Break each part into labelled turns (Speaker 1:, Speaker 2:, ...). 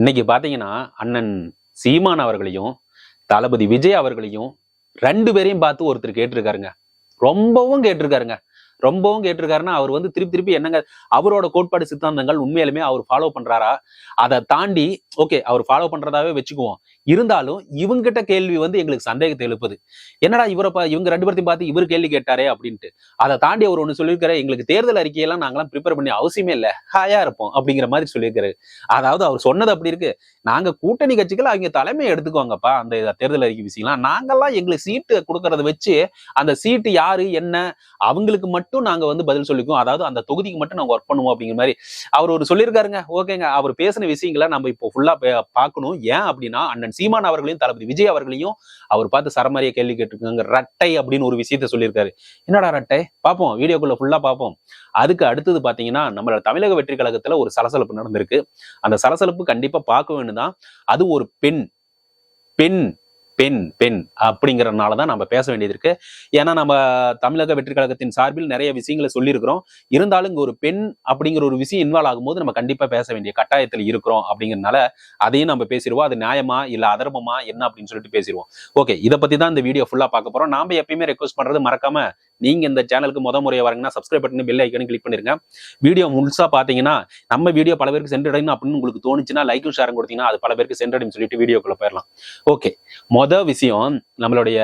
Speaker 1: இன்னைக்கு பாத்தீங்கன்னா அண்ணன் சீமான் அவர்களையும் தளபதி விஜய் அவர்களையும் ரெண்டு பேரையும் பார்த்து ஒருத்தர் கேட்டிருக்காருங்க. ரொம்பவும் கேட்டிருக்காருங்க. ரொம்பவும் கேட்டிருக்காருன்னா அவர் வந்து திருப்பி திருப்பி என்னங்க அவரோட கோட்பாடு சித்தாந்தங்கள் உண்மையிலுமே அவர் ஃபாலோ பண்றாரா? அதை தாண்டி ஓகே அவர் ஃபாலோ பண்றதாவே வச்சுக்குவோம். இருந்தாலும் இவங்கிட்ட கேள்வி வந்து எங்களுக்கு சந்தேகத்தை எழுப்புது. என்னடா இவரை பா- இவங்க ரெண்டு பேர்த்தையும் பார்த்து இவர் கேள்வி கேட்டாரே அப்படின்ட்டு. அதை தாண்டி அவர் ஒன்று சொல்லியிருக்காரு எங்களுக்கு தேர்தல் அறிக்கையெல்லாம் நாங்களாம் ப்ரிப்பேர் பண்ணி அவசியமே இல்லை. ஹாயா இருப்போம் அப்படிங்கிற மாதிரி சொல்லியிருக்காரு அதாவது அவர் சொன்னது அப்படி இருக்கு. நாங்க கூட்டணி கட்சிகள் அவங்க தலைமை எடுத்துக்கோங்கப்பா அந்த தேர்தல் அறிக்கை விஷயம்லாம். நாங்கெல்லாம் எங்களுக்கு சீட்டு கொடுக்கறத வச்சு அந்த சீட்டு யாரு என்ன அவங்களுக்கு மட்டும் நாங்க வந்து பதில் சொல்லிக்குவோம். அதாவது அந்த தொகுதிக்கு மட்டும் நாங்க ஒர்க் பண்ணுவோம் அப்படிங்கிற மாதிரி. அவர் ஒரு சொல்லியிருக்காருங்க. ஓகேங்க. அவர் பேசின விஷயங்களை நம்ம இப்போ ஃபுல்லா பார்க்கணும். ஏன் அப்படின்னா அண்ணன் சீமான் அவர்களையும் தளபதி விஜய் அவர்களையும் அவர் பார்த்து சரமாரிய கேள்வி கேட்டிருக்காங்க. ரட்டை அப்படின்னு ஒரு விஷயத்த சொல்லியிருக்காரு. என்னடா ரட்டை? பார்ப்போம். வீடியோக்குள்ள ஃபுல்லா பார்ப்போம். அதுக்கு அடுத்தது பாத்தீங்கன்னா நம்மளோட தமிழக வெற்றி கழகத்துல ஒரு சலசலப்பு நடந்திருக்கு. அந்த சலசலப்பு கண்டிப்பா பார்க்க வேண்டும்தான். அது ஒரு பெண். பெண். பெண் பெண் அப்படிங்கறதுனால தான் நம்ம பேச வேண்டியது இருக்கு. ஏன்னா நம்ம தமிழக வெற்றி கழகத்தின் சார்பில் நிறைய விஷயங்களை சொல்லியிருக்கிறோம். இருந்தாலும் இங்கே ஒரு பெண் அப்படிங்கிற ஒரு விஷயம் இன்வால்வ் ஆகும்போது நம்ம கண்டிப்பா பேச வேண்டிய கட்டாயத்தில் இருக்கிறோம் அப்படிங்கறதுனால அதையும் நம்ம பேசிடுவோம். அது நியாயமா இல்ல அதர்மமா என்ன அப்படின்னு சொல்லிட்டு பேசிடுவோம். ஓகே இதை பத்தி தான் இந்த வீடியோ ஃபுல்லா பார்க்க போறோம். நாம எப்பயுமே ரெக்வஸ்ட் பண்றது மறக்காம நீங்க இந்த சேனலுக்கு முத முறையை வரீங்கன்னா சப்ஸ்கிரைப் பண்ணி பெல் ஐக்கனும் கிளிக் பண்ணிருங்க. வீடியோ முழுசா பாத்தீங்கன்னா நம்ம வீடியோ பல பேருக்கு சென்றடையணும் அப்படின்னு உங்களுக்கு தோணுச்சுன்னா லைக்கும் ஷேரும் கொடுத்தீங்கன்னா அது பல பேருக்கு சென்றடையும் சொல்லிட்டு வீடியோக்குள்ள போயிடலாம். ஓகே மொத விஷயம் நம்மளுடைய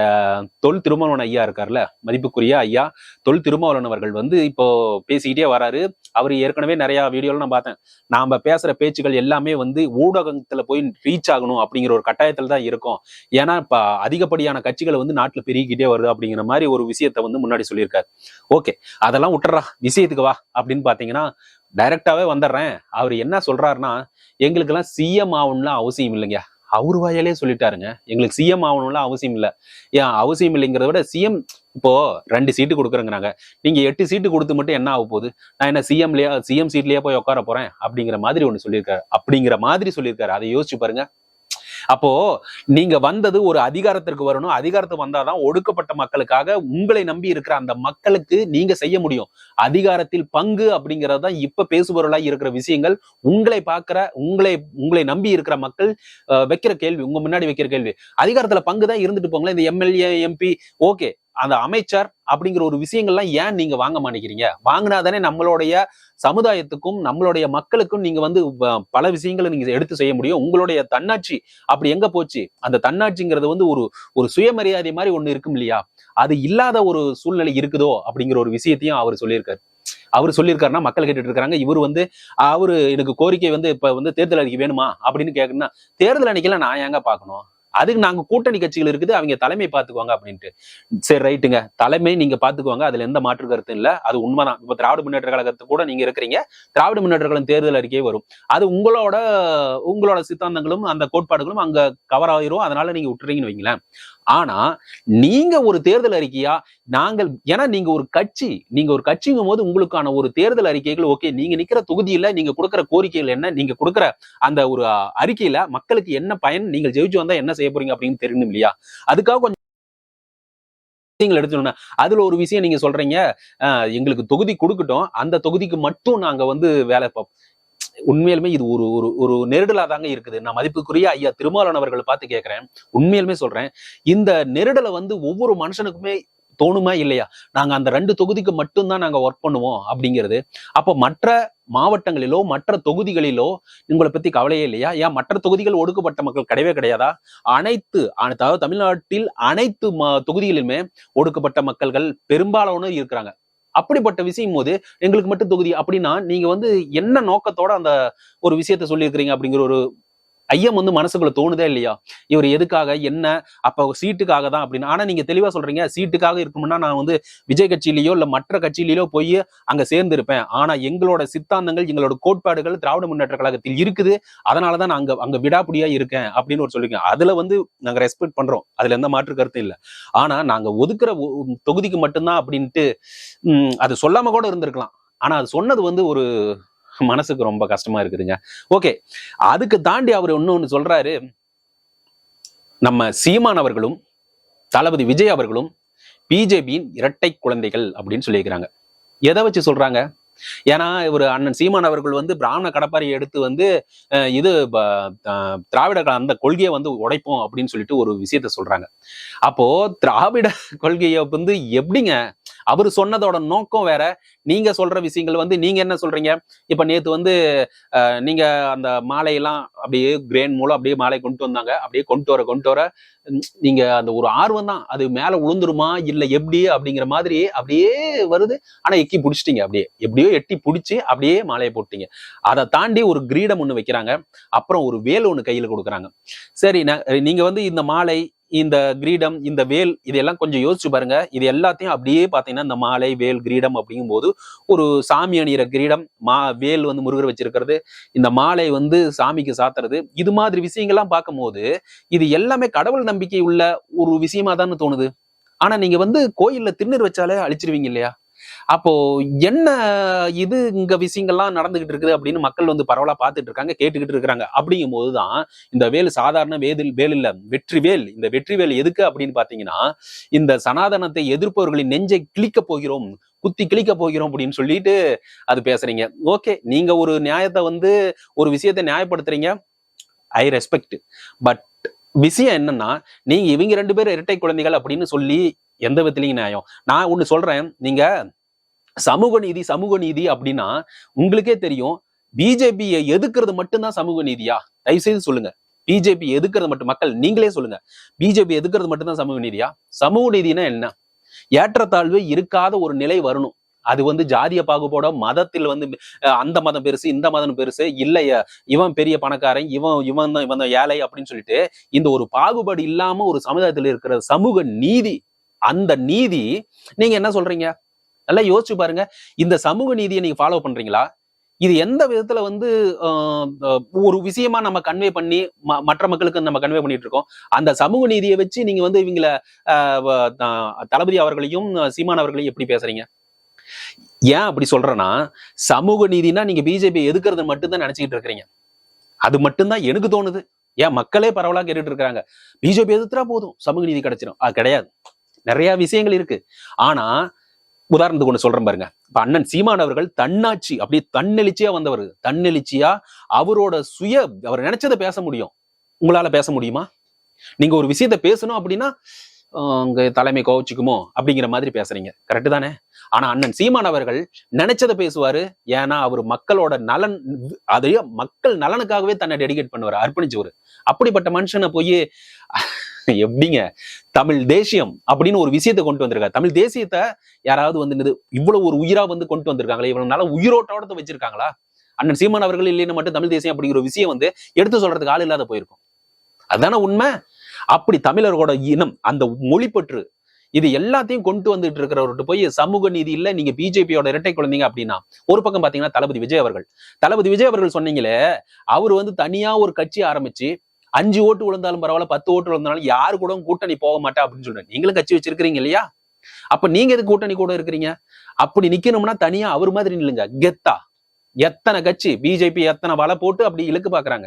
Speaker 1: தொல் திருமாவளவன் ஐயா இருக்கார்ல மதிப்புக்குரிய ஐயா தொல் திருமாவளவன் அவர்கள் வந்து இப்போ பேசிக்கிட்டே வராரு. அவர் ஏற்கனவே நிறைய வீடியோல நான் பார்த்தேன். நாம பேசுற பேச்சுகள் எல்லாமே வந்து ஊடகத்துல போய் ரீச் ஆகணும் அப்படிங்கிற ஒரு கட்டாயத்துல தான் இருக்கும். ஏன்னா இப்ப அதிகப்படியான கட்சிகள் வந்து நாட்டுல பெருகிக்கிட்டே வருது அப்படிங்கிற மாதிரி ஒரு விஷயத்த வந்து முன்னாடி சொல்லியிருக்காரு. ஓகே அதெல்லாம் விட்டுறா விஷயத்துக்கு வா அப்படின்னு பாத்தீங்கன்னா டைரக்டாவே வந்துடுறேன். அவர் என்ன சொல்றாருன்னா எங்களுக்கெல்லாம் சிஎம் ஆகணும்லாம் அவசியம் இல்லைங்க அவர் வாயாலே சொல்லிட்டாருங்க. எங்களுக்கு சிஎம் ஆகணும்லாம் அவசியம் இல்லை. ஏன் அவசியம் இல்லைங்கிறத விட சிஎம் இப்போ ரெண்டு சீட்டு கொடுக்குறேங்கிறாங்க. நீங்க எட்டு சீட்டு கொடுத்து மட்டும் என்ன ஆக போகுது? நான் என்ன சிஎம்லயா சிஎம் சீட்லயே போய் உட்கார போறேன்? அப்படிங்கிற மாதிரி ஒண்ணு சொல்லியிருக்காரு. அப்படிங்கிற மாதிரி சொல்லியிருக்காரு. அதை யோசிச்சு பாருங்க. அப்போ நீங்க வந்தது ஒரு அதிகாரத்திற்கு வரணும். அதிகாரத்துக்கு வந்தாதான் ஒடுக்கப்பட்ட மக்களுக்காக உங்களை நம்பி இருக்கிற அந்த மக்களுக்கு நீங்க செய்ய முடியும். அதிகாரத்தில் பங்கு அப்படிங்கிறது தான் இப்ப பேசுபொருளா இருக்கிற விஷயங்கள். உங்களை பார்க்கிற உங்களை உங்களை நம்பி இருக்கிற மக்கள் அஹ், வைக்கிற கேள்வி உங்க முன்னாடி வைக்கிற கேள்வி. அதிகாரத்துல பங்கு தான் இருந்துட்டு போங்களேன். இந்த எம்எல்ஏ எம்பி ஓகே. அந்த அமைச்சர் அப்படிங்கிற ஒரு விஷயங்கள்லாம் ஏன் நீங்க வாங்க மாட்டேங்கிறீங்க? வாங்கினாதானே நம்மளுடைய சமுதாயத்துக்கும் நம்மளுடைய மக்களுக்கும் நீங்க வந்து பல விஷயங்களை நீங்க எடுத்து செய்ய முடியும். உங்களுடைய தன்னாட்சி அப்படி எங்க போச்சு? அந்த தன்னாட்சிங்கிறது வந்து ஒரு ஒரு சுயமரியாதை மாதிரி ஒண்ணு இருக்கும் இல்லையா? அது இல்லாத ஒரு சூழ்நிலை இருக்குதோ அப்படிங்கிற ஒரு விஷயத்தையும் அவர் சொல்லியிருக்காரு. அவர் சொல்லியிருக்காருன்னா மக்கள் கேட்டுட்டு இருக்காங்க. இவர் வந்து அவரு எனக்கு கோரிக்கை வந்து இப்ப வந்து தேர்தல் அறிக்கை வேணுமா அப்படின்னு கேக்குறேன்னா தேர்தல் அன்னைக்கெல்லாம் நான் ஏங்க பார்க்கணும்? அதுக்கு நாங்க கூட்டணி கட்சிகள் இருக்குது அவங்க தலைமை பார்த்துக்குவாங்க அப்படின்ட்டு. சரி ரைட்டுங்க. தலைமை நீங்க பாத்துக்குவாங்க அதுல எந்த மாற்று கருத்தும் இல்ல. அது உண்மைதான். இப்ப திராவிட முன்னேற்ற கழகத்து கூட நீங்க இருக்கிறீங்க. திராவிட முன்னேற்ற கழகம் தேர்தல் அறிக்கையே வரும். அது உங்களோட உங்களோட சித்தாந்தங்களும் அந்த கோட்பாடுகளும் அங்க கவர் ஆயிரும். அதனால நீங்க விட்டுறீங்கன்னு வைங்களேன். ஆனா நீங்க ஒரு தேர்தல் அறிக்கையா நாங்கள் ஏன்னா நீங்க ஒரு கட்சி நீங்க ஒரு கட்சிங்கும் போது உங்களுக்கான ஒரு தேர்தல் அறிக்கைகள் ஓகே நீங்க நிக்கிற தொகுதியில நீங்க கொடுக்கிற கோரிக்கைகள் என்ன நீங்க கொடுக்கிற அந்த ஒரு அறிக்கையில மக்களுக்கு என்ன பயன் நீங்கள் ஜெயிச்சு வந்தா என்ன செய்ய போறீங்க அப்படின்னு தெரியணும் இல்லையா? அதுக்காக கொஞ்சம் விஷயங்கள் எடுத்துக்கணும்னா அதுல ஒரு விஷயம் நீங்க சொல்றீங்க எங்களுக்கு தொகுதி கொடுக்கட்டும் அந்த தொகுதிக்கு மட்டும் நாங்க வந்து வேலை பார்ப்போம். உண்மையிலுமே இது ஒரு ஒரு ஒரு நெருடலா தாங்க இருக்குது. நான் மதிப்புக்குரிய ஐயா திருமாவளவன் அவர்களை பார்த்து கேட்கிறேன். உண்மையிலுமே சொல்றேன் இந்த நெருடலை வந்து ஒவ்வொரு மனுஷனுக்குமே தோணுமா இல்லையா? நாங்க அந்த ரெண்டு தொகுதிக்கு மட்டும்தான் நாங்க ஒர்க் பண்ணுவோம் அப்படிங்கிறது. அப்போ மற்ற மாவட்டங்களிலோ மற்ற தொகுதிகளிலோ உங்களை பத்தி கவலையே இல்லையா? ஏன் மற்ற தொகுதிகள் ஒடுக்கப்பட்ட மக்கள் கிடையவே கிடையாதா? அனைத்து அதாவது தமிழ்நாட்டில் அனைத்து தொகுதிகளிலுமே ஒடுக்கப்பட்ட மக்கள்கள் பெரும்பாலானோர் இருக்கிறாங்க. அப்படிப்பட்ட விஷயம் போது எங்களுக்கு மட்டும் தொகுதி அப்படின்னா நீங்க வந்து என்ன நோக்கத்தோட அந்த ஒரு விஷயத்த சொல்லியிருக்கிறீங்க அப்படிங்கிற ஒரு ஐயம் வந்து மனசுக்குள்ள தோணுதே இல்லையா? இவர் எதுக்காக என்ன? அப்ப சீட்டுக்காக தான் அப்படின்னு. ஆனா நீங்க தெளிவா சொல்றீங்க சீட்டுக்காக இருக்கும்னா நான் வந்து விஜய் கட்சியிலயோ இல்ல மற்ற கட்சியிலயோ போய் அங்க சேர்ந்து இருப்பேன் ஆனா எங்களோட சித்தாந்தங்கள் எங்களோட கோட்பாடுகள் திராவிட முன்னேற்ற கழகத்தில் இருக்குது. அதனாலதான் நான் அங்க அங்க விடாப்பிடியா இருக்கேன் அப்படின்னு ஒரு சொல்லிருக்கேன். அதுல வந்து நாங்க ரெஸ்பெக்ட் பண்றோம். அதுல எந்த மாற்று கருத்தும் இல்ல. ஆனா நாங்க ஒதுக்குற ஒ- தொகுதிக்கு மட்டும்தான் அப்படின்ட்டு அது சொல்லாம கூட இருந்திருக்கலாம். ஆனா அது சொன்னது வந்து ஒரு மனசுக்கு ரொம்ப கஷ்டமா இருக்குதுங்க. ஓகே அதுக்கு தாண்டி அவர் இன்னொன்று சொல்றாரு. நம்ம சீமான் அவர்களும் தளபதி விஜய் அவர்களும் பிஜேபியின் இரட்டை குழந்தைகள் அப்படின்னு சொல்லியிருக்கிறாங்க. எதை வச்சு சொல்றாங்க? ஏன்னா இவர் அண்ணன் சீமான் அவர்கள் வந்து பிராமண கடப்பாரி எடுத்து வந்து அஹ், இது திராவிட அந்த கொள்கையை வந்து உடைப்போம் அப்படின்னு சொல்லிட்டு ஒரு விஷயத்த சொல்றாங்க. அப்போ திராவிட கொள்கையை வந்து எப்படிங்க அவர் சொன்னதோட நோக்கம் வேற. நீங்க சொல்ற விஷயங்கள் வந்து நீங்க என்ன சொல்றீங்க? இப்ப நேத்து வந்து நீங்க அந்த மாலையெல்லாம் அப்படியே கிரேன் மூலம் அப்படியே மாலை கொண்டு வந்தாங்க. அப்படியே கொண்டு வர கொண்டு வர நீங்க அந்த ஒரு ஆர்வம் தான். அது மேல உளுந்துருமா? இல்ல எப்படி? அப்படிங்கிற மாதிரி அப்படியே வருது. ஆனா எக்கி பிடிச்சிட்டீங்க அப்படியே. எப்படியோ எட்டி பிடிச்சி அப்படியே மாலையை போட்டீங்க. அதை தாண்டி ஒரு கிரீடம் ஒண்ணு வைக்கிறாங்க. அப்புறம் ஒரு வேல் ஒண்ணு கையில கொடுக்குறாங்க. சரி ந- நீங்க வந்து இந்த மாலை இந்த கிரீடம் இந்த வேல் இதெல்லாம் கொஞ்சம் யோசிச்சு பாருங்க. இது எல்லாத்தையும் அப்படியே பாத்தீங்கன்னா இந்த மாலை வேல் கிரீடம் அப்படிங்கும்போது ஒரு சாமி அணியிற கிரீடம் மா வேல் வந்து முருகர் வச்சிருக்கிறது. இந்த மாலை வந்து சாமிக்கு சாத்துறது. இது மாதிரி விஷயங்கள்லாம் பார்க்கும்போது இது எல்லாமே கடவுள் நம்பிக்கை உள்ள ஒரு விஷயமா தானே தோணுது. ஆனா நீங்க வந்து கோயில்ல திருநீர் வச்சாலே அழிச்சிருவீங்க இல்லையா? அப்போ என்ன இது இங்க விஷயங்கள்லாம் நடந்துகிட்டு இருக்குது அப்படின்னு மக்கள் வந்து பரவலா பார்த்துட்டு இருக்காங்க கேட்டுக்கிட்டு இருக்காங்க அப்படிங்கும் போதுதான் இந்த வேல் சாதாரண வேதில் வேல் இல்ல வெற்றி வேல் இந்த வெற்றி வேல் எதுக்கு அப்படின்னு பாத்தீங்கன்னா இந்த சனாதனத்தை எதிர்ப்பவர்களின் நெஞ்சை கிழிக்க போகிறோம் குத்தி கிழிக்க போகிறோம் அப்படின்னு சொல்லிட்டு அது பேசுறீங்க. ஓகே நீங்க ஒரு நியாயத்தை வந்து ஒரு விஷயத்தை நியாயப்படுத்துறீங்க ஐ ரெஸ்பெக்ட். பட் விஷயம் என்னன்னா நீங்க இவங்க ரெண்டு பேரும் இரட்டை குழந்தைகள் அப்படின்னு சொல்லி எந்த விதத்துலயும் நியாயம். நான் ஒண்ணு சொல்றேன் நீங்க சமூக நீதி சமூக நீதி அப்படின்னா உங்களுக்கே தெரியும். பிஜேபியை எதுக்குறது மட்டும்தான் சமூக நீதியா? தயவு செய்து சொல்லுங்க. பிஜேபி எதுக்குறது மட்டும் மக்கள் நீங்களே சொல்லுங்க. பிஜேபி எதுக்குறது மட்டும்தான் சமூக நீதியா? சமூக நீதினா என்ன? ஏற்றத்தாழ்வு இருக்காத ஒரு நிலை வரணும். அது வந்து ஜாதிய பாகுபாடோ மதத்தில் வந்து அந்த மதம் பெருசு இந்த மதம் பெருசு இல்லைய இவன் பெரிய பணக்காரன் இவன் இவன் தான் இவன் தான் ஏழை அப்படின்னு சொல்லிட்டு இந்த ஒரு பாகுபாடு இல்லாம ஒரு சமுதாயத்தில் இருக்கிற சமூக நீதி அந்த நீதி நீங்க என்ன சொல்றீங்க? நல்லா யோசிச்சு பாருங்க. இந்த சமூக நீதியை நீங்க ஃபாலோ பண்றீங்களா? இது எந்த விதத்துல வந்து ஒரு விஷயமா நம்ம கன்வே பண்ணி ம- மற்ற மக்களுக்கு நம்ம கன்வே பண்ணிட்டு இருக்கோம். அந்த சமூக நீதியை வச்சு நீங்க வந்து இவங்கள ஆஹ், தளபதி அவர்களையும் சீமான் அவர்களையும் எப்படி பேசுறீங்க? ஏன் அப்படி சொல்றேன்னா சமூக நீதினா நீங்க பிஜேபி எதுக்குறது மட்டும்தான் நினைச்சுக்கிட்டு இருக்கிறீங்க. அது மட்டும்தான் எனக்கு தோணுது. ஏன் மக்களே பரவலா கேட்டுட்டு இருக்காங்க பிஜேபி எதிர்த்தா போதும். சமூக நீதி கிடைச்சிடும் அது கிடையாது. நிறைய விஷயங்கள் இருக்கு. ஆனா உதாரணத்துக்கு ஒன்று சொல்றேன் பாருங்க. இப்ப அண்ணன் சீமான் அவர்கள் தன்னாட்சி அப்படியே தன்னெழுச்சியா வந்தவர். தன்னெழுச்சியா அவரோட சுய அவர் நினைச்சதை பேச முடியும். உங்களால பேச முடியுமா? நீங்க ஒரு விஷயத்த பேசணும் அப்படின்னா உங்க தலைமை கோவச்சுக்குமோ? அப்படிங்கிற மாதிரி பேசுறீங்க. கரெக்டு தானே? ஆனா அண்ணன் சீமான் அவர்கள் நினைச்சதை பேசுவாரு. ஏன்னா அவர் மக்களோட நலன் அதையே மக்கள் நலனுக்காகவே தன்னை டெடிகேட் பண்ணுவார் அர்ப்பணிச்சவர். அப்படிப்பட்ட மனுஷனை போய் எப்படிங்க? தமிழ் தேசியம் அப்படின்னு ஒரு விஷயத்தை கொண்டு வந்திருக்காரு. தமிழ் தேசியத்தை யாராவது வந்து இவ்வளவு ஒரு உயிரா வந்து கொண்டு வந்திருக்காங்களே இவ்வளவு நாள உயிரோட்டோட வச்சிருக்காங்களா? அண்ணன் சீமான் அவர்கள் இல்லைன்னு மட்டும் தமிழ் தேசியம் அப்படிங்கிற ஒரு விஷயம் வந்து எடுத்து சொல்றதுக்கு ஆள் இல்லாத போயிருக்கும். அதுதானே உண்மை? அப்படி தமிழர்களோட இனம் அந்த மொழிப்பற்று இது எல்லாத்தையும் கொண்டு வந்துட்டு இருக்கிறவர்கிட்ட போய் சமூக நீதி இல்ல நீங்க பிஜேபியோட இரட்டை குழந்தைங்க அப்படின்னா ஒரு பக்கம் பாத்தீங்கன்னா தளபதி விஜய் அவர்கள். தளபதி விஜய் அவர்கள் சொன்னீங்களே அவர் வந்து தனியா ஒரு கட்சி ஆரம்பிச்சு அஞ்சு ஓட்டு விழுந்தாலும் பரவாயில்ல பத்து ஓட்டு விழுந்தாலும் யாரு கூட கூட்டணி போக மாட்டா அப்படின்னு சொல்றேன் நீங்களும் கட்சி வச்சிருக்கிறீங்க இல்லையா? அப்ப நீங்க எது கூட்டணி கூட இருக்கிறீங்க? அப்படி நிக்கணும்னா தனியா அவர் மாதிரி நில்லுங்க. கெத்தா. எத்தனை கட்சி? பிஜேபி எத்தனை வலை போட்டு அப்படி இழுக்கு பாக்குறாங்க.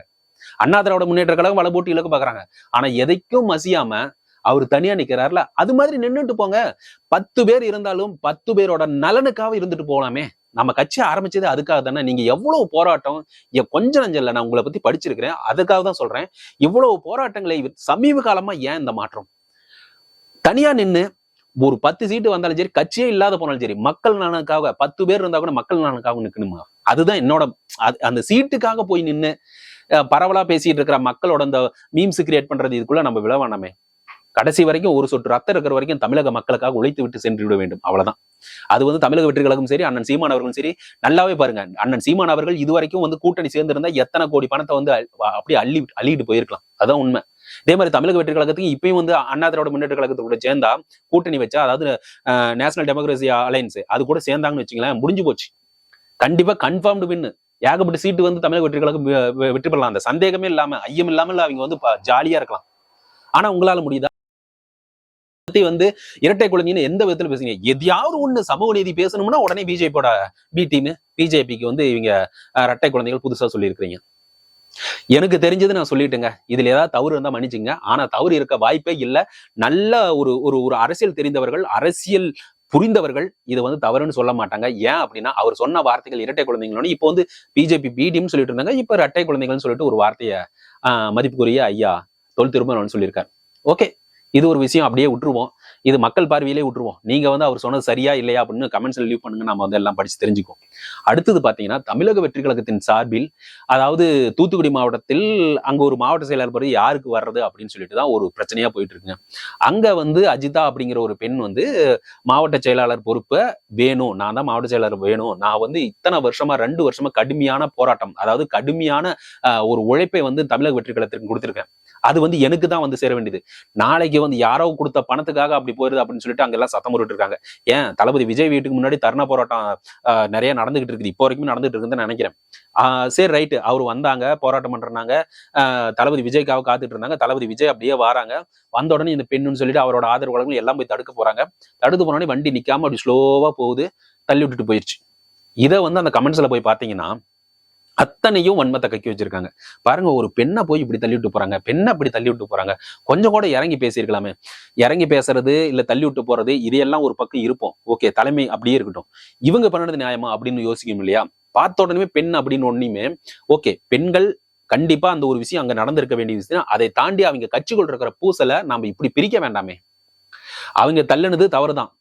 Speaker 1: அண்ணா திராவிட முன்னேற்ற கழகம் வலை போட்டு இழுக்கு பாக்குறாங்க. ஆனா எதைக்கும் மசியாம அவர் தனியா நிக்கிறாருல. அது மாதிரி நின்னுட்டு போங்க. பத்து பேர் இருந்தாலும் பத்து பேரோட நலனுக்காக இருந்துட்டு போகலாமே நம்ம கட்சி ஆரம்பிச்சது அதுக்காக தானே. நீங்க எவ்வளவு போராட்டம் கொஞ்சம் கொஞ்ச நஞ்சம் நான் உங்களை பத்தி படிச்சிருக்கிறேன். அதுக்காக தான் சொல்றேன். இவ்வளவு போராட்டங்களை சமீப காலமா ஏன் இந்த மாற்றம்? தனியா நின்று ஒரு பத்து சீட்டு வந்தாலும் சரி கட்சியே இல்லாத போனாலும் சரி மக்கள் நலனுக்காக பத்து பேர் இருந்தா கூட மக்கள் நலனுக்காக நிற்கணுமா அதுதான் என்னோட அது- அந்த சீட்டுக்காக போய் நின்று பரவலா பேசிட்டு இருக்கிற மக்களோட அந்த மீம்ஸ் கிரியேட் பண்றது இதுக்குள்ள நம்ம விழவானமே கடைசி வரைக்கும் ஒரு சொட்டு ரத்தம் இருக்கிற வரைக்கும் தமிழக மக்களுக்காக உழைத்து விட்டு சென்று விட வேண்டும். அவ்வளவுதான். அது வந்து தமிழக வெற்றி கழகம் சரி அண்ணன் சீமான் அவர்களும் சரி நல்லாவே பாருங்க. அண்ணன் சீமான் அவர்கள் இதுவரைக்கும் வந்து கூட்டணி சேர்ந்திருந்தா எத்தனை கோடி பணத்தை வந்து அப்படியே அள்ளி அள்ளிட்டு போயிருக்கலாம். அதான் உண்மை. இதே மாதிரி தமிழக வெற்றி கழகத்துக்கு இப்பயும் வந்து அண்ணா திராவிட முன்னேற்ற கழகத்தோட சேர்ந்தா கூட்டணி வச்சா அதாவது நேஷனல் டெமோக்ரஸி அலையன்ஸ் அது கூட சேர்ந்தாங்கன்னு வச்சுங்களேன் முடிஞ்சு போச்சு. கண்டிப்பா கன்ஃபார்ம்டு வின்னு ஏகப்பட்ட சீட்டு வந்து தமிழக வெற்றி கழகம் வெற்றி பெறலாம். அந்த சந்தேகமே இல்லாம ஐயம் இல்லாமல் அவங்க வந்து ஜாலியா இருக்கலாம். ஆனா உங்களால முடியுதா? பத்தி வந்து இரட்டை குழந்தைன்னு எந்த விதத்துல பேசுறீங்க? எதையாவது ஒண்ணு சமூக நீதி பேசணும்னா உடனே பிஜேபியோட பி டீம் பிஜேபிக்கு வந்து இவங்க இரட்டை குழந்தைகள் புதுசா சொல்லியிருக்கிறீங்க. எனக்கு தெரிஞ்சது நான் சொல்லிட்டேங்க. இதுல ஏதாவது தவறு இருந்தா மன்னிச்சுங்க ஆனா தவறு இருக்க வாய்ப்பே இல்ல. நல்ல ஒரு ஒரு ஒரு அரசியல் தெரிந்தவர்கள் அரசியல் புரிந்தவர்கள் இது வந்து தவறுன்னு சொல்ல மாட்டாங்க. ஏன் அப்படின்னா அவர் சொன்ன வார்த்தைகள் இரட்டை குழந்தைங்களோட இப்போ வந்து பிஜேபி பிடிஎம் சொல்லிட்டு இருந்தாங்க. இப்போ இரட்டை குழந்தைகள்னு சொல்லிட்டு ஒரு வார்த்தையை மதிப்புக்குரிய ஐயா தொல் திருமணம் சொல்லியிருக்காரு. ஓகே. இது ஒரு விஷயம் அப்படியே விட்டுருவோம். இது மக்கள் பார்வையிலே விட்டுருவோம். நீங்க வந்து அவர் சொன்னது சரியா இல்லையா அப்படின்னு கமெண்ட்ஸ்ல லீவ் பண்ணுங்க. நம்ம வந்து எல்லாம் படிச்சு தெரிஞ்சுக்குவோம். அடுத்தது பாத்தீங்கன்னா தமிழக வெற்றி கழகத்தின் சார்பில் அதாவது தூத்துக்குடி மாவட்டத்தில் அங்க ஒரு மாவட்ட செயலாளர் பதவி யாருக்கு வர்றது அப்படின்னு சொல்லிட்டு தான் ஒரு பிரச்சனையா போயிட்டு இருக்குங்க. அங்க வந்து அஜிதா அப்படிங்கிற ஒரு பெண் வந்து மாவட்ட செயலாளர் பொறுப்பை வேணும். நான் தான் மாவட்ட செயலாளர் வேணும். நான் வந்து இத்தனை வருஷமா ரெண்டு வருஷமா கடுமையான போராட்டம் அதாவது கடுமையான ஆஹ், ஒரு உழைப்பை வந்து தமிழக வெற்றி கழகத்திற்கு கொடுத்திருக்கேன். அது வந்து எனக்கு தான் வந்து சேர வேண்டியது. நாளைக்கு வந்து யாரோ கொடுத்த பணத்துக்காக அப்படி போயிருது அப்படின்னு சொல்லிட்டு அங்கெல்லாம் சத்தம் போட்டுட்டு இருக்காங்க. ஏன்? தளபதி விஜய் வீட்டுக்கு முன்னாடி தர்ணா போராட்டம் ஆஹ், நிறைய நடந்துகிட்டு இருக்குது. இப்போ வரைக்கும் நடந்துட்டு இருக்குதுன்னு நினைக்கிறேன். ஆஹ், சரி ரைட்டு. அவர் வந்தாங்க போராட்டம் பண்றாங்க. ஆஹ், தளபதி விஜய்க்காக காத்துட்டு இருந்தாங்க. தளபதி விஜய் அப்படியே வராங்க. வந்த உடனே இந்த பெண்ணுன்னு சொல்லிட்டு அவரோட ஆதரவாளர்கள் எல்லாம் போய் தடுக்க போறாங்க. தடுத்து போனோடனே வண்டி நிக்காம அப்படி ஸ்லோவா போகுது. தள்ளி விட்டுட்டு போயிடுச்சு இதை வந்து அந்த கமெண்ட்ஸ்ல போய் பாத்தீங்கன்னா அத்தனையும் வன்மத்தை கக்கி வச்சிருக்காங்க. பாருங்க ஒரு பெண்ணை போய் இப்படி தள்ளி விட்டு போறாங்க. பெண்ணை இப்படி தள்ளி விட்டு போறாங்க. கொஞ்சம் கூட இறங்கி பேசியிருக்கலாமே. இறங்கி பேசுறது இல்ல தள்ளி விட்டு போறது இதையெல்லாம் ஒரு பக்கம் இருப்போம். ஓகே தலைமை அப்படியே இருக்கட்டும். இவங்க பண்ணது நியாயமா அப்படின்னு யோசிக்கணும் இல்லையா? பார்த்த உடனே பெண் அப்படின்னு ஒன்னையுமே ஓகே பெண்கள் கண்டிப்பா அந்த ஒரு விஷயம் அங்க நடந்திருக்க வேண்டிய விஷயம் அதை தாண்டி அவங்க கட்சிக்குள் இருக்கிற பூசலை நாம இப்படி பிரிக்க வேண்டாமே. அவங்க தள்ளுனது தவறுதான்.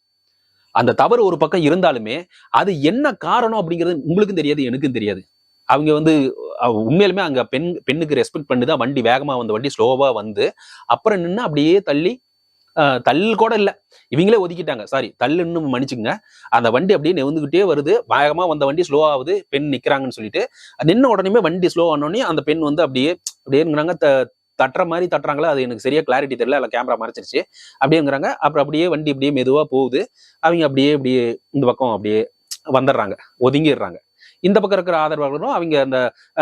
Speaker 1: அந்த தவறு ஒரு பக்கம் இருந்தாலுமே அது என்ன காரணம் அப்படிங்கிறது உங்களுக்கும் தெரியாது எனக்கும் தெரியாது. அவங்க வந்து உண்மையிலுமே அங்க பெண் பெண்ணுக்கு ரெஸ்பெக்ட் பண்ணி தான் வண்டி வேகமா வந்த வண்டி ஸ்லோவா வந்து அப்புறம் நின்று அப்படியே தள்ளி தள்ளு கூட இல்லை. இவங்களே ஒதுக்கிட்டாங்க. சாரி தள்ளுன்னு மன்னிச்சுங்க அந்த வண்டி அப்படியே நெவுந்துகிட்டே வருது. வேகமா வந்த வண்டி ஸ்லோ ஆகுது. பெண் நிக்கிறாங்கன்னு சொல்லிட்டு நின்ன உடனே வண்டி ஸ்லோ ஆனோடனே அந்த பெண் வந்து அப்படியே அப்படியேங்கிறாங்க த தட்டுற மாதிரி தட்டுறாங்களா? அது எனக்கு சரியா கிளாரிட்டி தெரியல. அதில் கேமரா மறைச்சிருச்சு. அப்படியேங்கிறாங்க அப்புறம் அப்படியே வண்டி அப்படியே மெதுவாக போகுது. அவங்க அப்படியே அப்படியே இந்த பக்கம் அப்படியே வந்துடுறாங்க. ஒதுங்கிடுறாங்க. இந்த பக்கம் இருக்கிற ஆதரவாளர்களும் அவங்க அந்த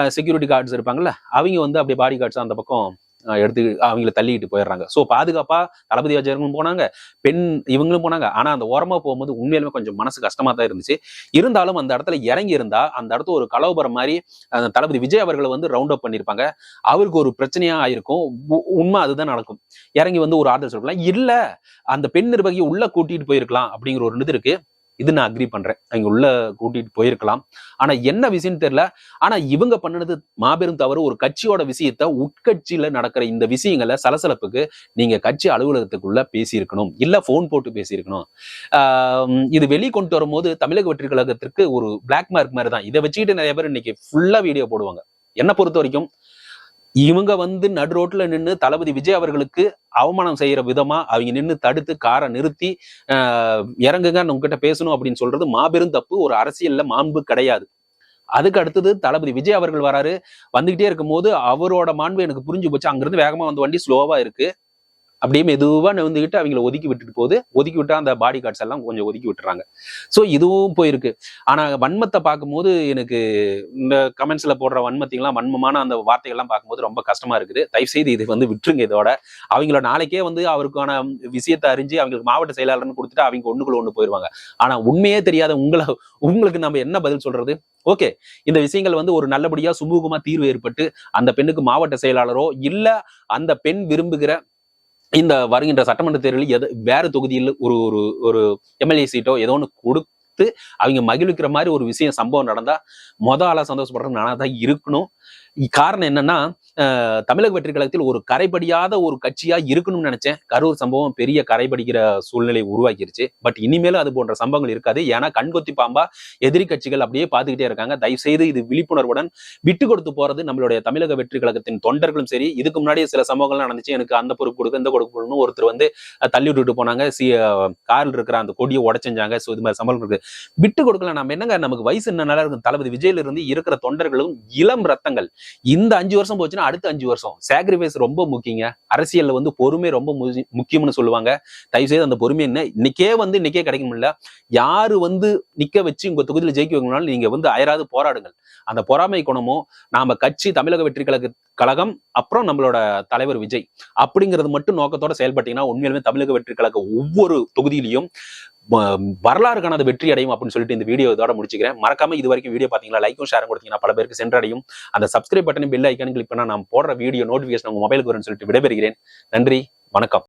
Speaker 1: செக்யூரிட்டி கார்ட்ஸ் இருப்பாங்கல்ல அவங்க வந்து அப்படியே பாடி கார்ட்ஸ் அந்த பக்கம் எடுத்து அவங்கள தள்ளிட்டு போயிடுறாங்க. ஸோ பாதுகாப்பா தளபதி அஜயர்களும் போனாங்க பெண் இவங்களும் போனாங்க. ஆனா அந்த ஓரமா போகும்போது உண்மையிலுமே கொஞ்சம் மனசு கஷ்டமா தான் இருந்துச்சு. இருந்தாலும் அந்த இடத்துல இறங்கி இருந்தா அந்த இடத்துல ஒரு கலவரம் மாதிரி அந்த தளபதி விஜய் அவர்களை வந்து ரவுண்ட் அப் பண்ணியிருப்பாங்க. அவருக்கு ஒரு பிரச்சனையா ஆயிருக்கும். உ- உண்மை அதுதான் நடக்கும். இறங்கி வந்து ஒரு ஆர்டர் சொல்லலாம். இல்ல அந்த பெண் நிர்வாகியை உள்ள கூட்டிட்டு போயிருக்கலாம் அப்படிங்கிற ஒரு இது இருக்கு. இது நான் அக்ரி பண்றேன். அங்க உள்ள கூட்டிட்டு போயிருக்கலாம். ஆனா என்ன விஷயம்னு தெரியல. ஆனா இவங்க பண்ணுனது மாபெரும் தவறு. ஒரு கட்சியோட விஷயத்த உட்கட்சியில நடக்கிற இந்த விஷயங்களை சலசலப்புக்கு நீங்க கட்சி அலுவலகத்துக்குள்ள பேசியிருக்கணும். இல்ல போன் போட்டு பேசியிருக்கணும். ஆஹ் இது வெளி கொண்டு வரும்போது தமிழக வெற்றி கழகத்திற்கு ஒரு பிளாக் மார்க் மாதிரி தான் இதை வச்சுக்கிட்டு நிறைய பேர் இன்னைக்கு ஃபுல்லா வீடியோ போடுவாங்க. என்ன பொறுத்த வரைக்கும் இவங்க வந்து நடு ரோட்ல நின்று தளபதி விஜய் அவர்களுக்கு அவமானம் செய்யற விதமா அவங்க நின்று தடுத்து காரை நிறுத்தி இறங்குங்க நான் உங்ககிட்ட பேசணும் அப்படின்னு சொல்றது மாபெரும் தப்பு. ஒரு அரசியல்ல மாண்பு கிடையாது. அதுக்கு அடுத்தது தளபதி விஜய் அவர்கள் வராரு. வந்துகிட்டே இருக்கும்போது அவரோட மாண்பு எனக்கு புரிஞ்சு போச்சு. அங்கிருந்து வேகமா வந்த வண்டி ஸ்லோவா இருக்கு. அப்படியே மெதுவாக நவுந்துக்கிட்டு அவங்கள ஒதுக்கி விட்டுட்டு போகுது. ஒதுக்கி விட்டா அந்த பாடி கார்ட்ஸ் எல்லாம் கொஞ்சம் ஒதுக்கி விட்டுறாங்க. ஸோ இதுவும் போயிருக்கு. ஆனா வன்மத்தை பார்க்கும்போது எனக்கு இந்த கமெண்ட்ஸ்ல போடுற வன்மத்தைங்களாம் வன்மமான அந்த வார்த்தைகள்லாம் பார்க்கும்போது ரொம்ப கஷ்டமா இருக்குது. தயவு செய்து இது வந்து விட்டுருங்க இதோட. அவங்கள நாளைக்கே வந்து அவருக்கான விஷயத்தை அறிஞ்சு அவங்களுக்கு மாவட்ட செயலாளர்னு கொடுத்துட்டு அவங்க ஒன்றுக்குள்ள ஒன்று போயிருவாங்க. ஆனால் உண்மையே தெரியாத உங்களை உங்களுக்கு நம்ம என்ன பதில் சொல்றது? ஓகே இந்த விஷயங்கள் வந்து ஒரு நல்லபடியா சுமூகமா தீர்வு ஏற்பட்டு அந்த பெண்ணுக்கு மாவட்ட செயலாளரோ இல்ல அந்த பெண் விரும்புகிற இந்த வருகின்ற சட்டமன்ற தேர்தலில் எது வேற தொகுதியில் ஒரு ஒரு ஒரு எம்எல்ஏ சீட்டோ ஏதோ ஒன்று கொடுத்து அவங்க மகிழ்விக்கிற மாதிரி ஒரு விஷயம் சம்பவம் நடந்தா மொத ஆளாக சந்தோஷப்படுறது நானாக தான் இருக்கணும். காரணம் என்னன்னா தமிழக வெற்றி கழகத்தில் ஒரு கரைபடியாத ஒரு கட்சியா இருக்கணும்னு நினைச்சேன். கரூர் சம்பவம் பெரிய கரைபடிக்கிற சூழ்நிலை உருவாக்கிருச்சு பட் இனிமேலும் அது போன்ற சம்பவங்கள் இருக்காது. ஏன்னா கண்கொத்தி பாம்பா எதிரி கட்சிகள் அப்படியே பார்த்துக்கிட்டே இருக்காங்க. தயவு செய்து இது விழிப்புணர்வுடன் விட்டு கொடுத்து போறது நம்மளுடைய தமிழக வெற்றி கழகத்தின் தொண்டர்களும் சரி இதுக்கு முன்னாடி சில சம்பவங்கள் நடந்துச்சு. எனக்கு அந்த பொறுப்பு கொடுக்க இந்த கொடுக்க கொடுக்கணும் ஒருத்தர் வந்து தள்ளி விட்டுட்டு போனாங்க. சி காரில் இருக்கிற அந்த கொடியை உடச்செஞ்சாங்க. ஸோ இது மாதிரி சம்பவம் இருக்கு. விட்டு கொடுக்கல. நம்ம என்னங்க நமக்கு வயசு என்ன? நல்லா இருக்கும். தளபதி விஜயிலிருந்து இருக்கிற தொண்டர்களும் இளம் ரத்தங்கள். இந்த அஞ்சு வருஷம் போச்சுன்னா அடுத்த அஞ்சு வருஷம். சாக்ரிஃபைஸ் ரொம்ப முக்கியங்க. அரசியல்ல வந்து பொறுமை ரொம்ப முக்கியம்னு சொல்லுவாங்க. தயவு செய்து அந்த பொறுமை என்ன? இன்னைக்கே வந்து இன்னைக்கே கிடைக்கும்ல யாரு வந்து நிக்க வச்சு உங்க தொகுதியில ஜெயிக்க வைக்கணும்னாலும் நீங்க வந்து அயராது போராடுங்கள். அந்த பொறாமை குணமும் நாம கட்சி தமிழக வெற்றி கழக கழகம் அப்புறம் நம்மளோட தலைவர் விஜய். அப்படிங்கிறது மட்டும் நோக்கத்தோட செயல்பட்டீங்கன்னா உண்மையிலுமே தமிழக வெற்றி கழக ஒவ்வொரு தொகுதியிலையும் வரலாறு காணாத வெற்றி அடையும் அப்படின்னு சொல்லிட்டு இந்த வீடியோ இதோட முடிச்சுக்கிறேன். மறக்காம இது வரைக்கும் வீடியோ பாத்தீங்களா லைக்கும் ஷேரும் கொடுத்தீங்கன்னா பல பேருக்கு சென்றடையும். அந்த சப்ஸ்கிரைப் பட்டனும் பெல் ஐக்கானும் கிளிக் பண்ணா நான் போடுற வீடியோ நோட்டிஃபிகேஷன் உங்க மொபைலுக்கு வரும்னு சொல்லிட்டு விடைபெறுகிறேன். நன்றி வணக்கம்.